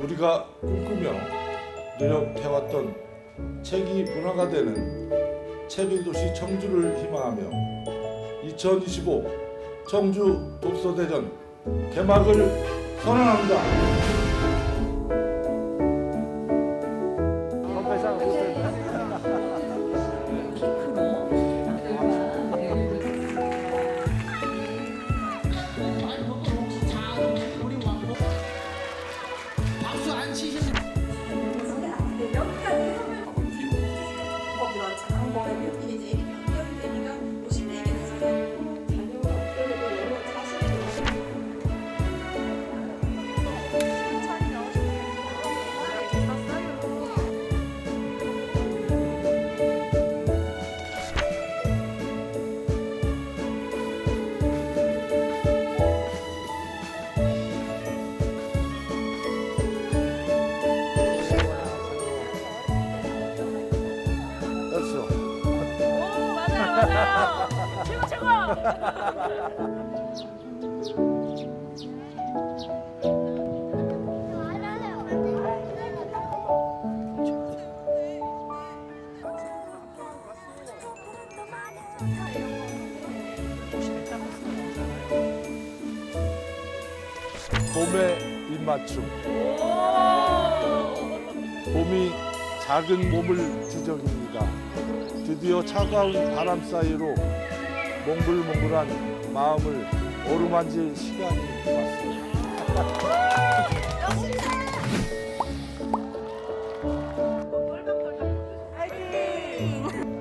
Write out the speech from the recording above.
우리가 꿈꾸며 노력해왔던 책이 문화가 되는 책의 도시 청주를 희망하며 2025 청주 독서대전 개막을 선언합니다. 최고 최고 봄의 입맞춤. 봄이 작은 몸을 지정입니다. 드디어 차가운 바람 사이로 몽글몽글한 마음을 어루만질 시간이 왔습니다.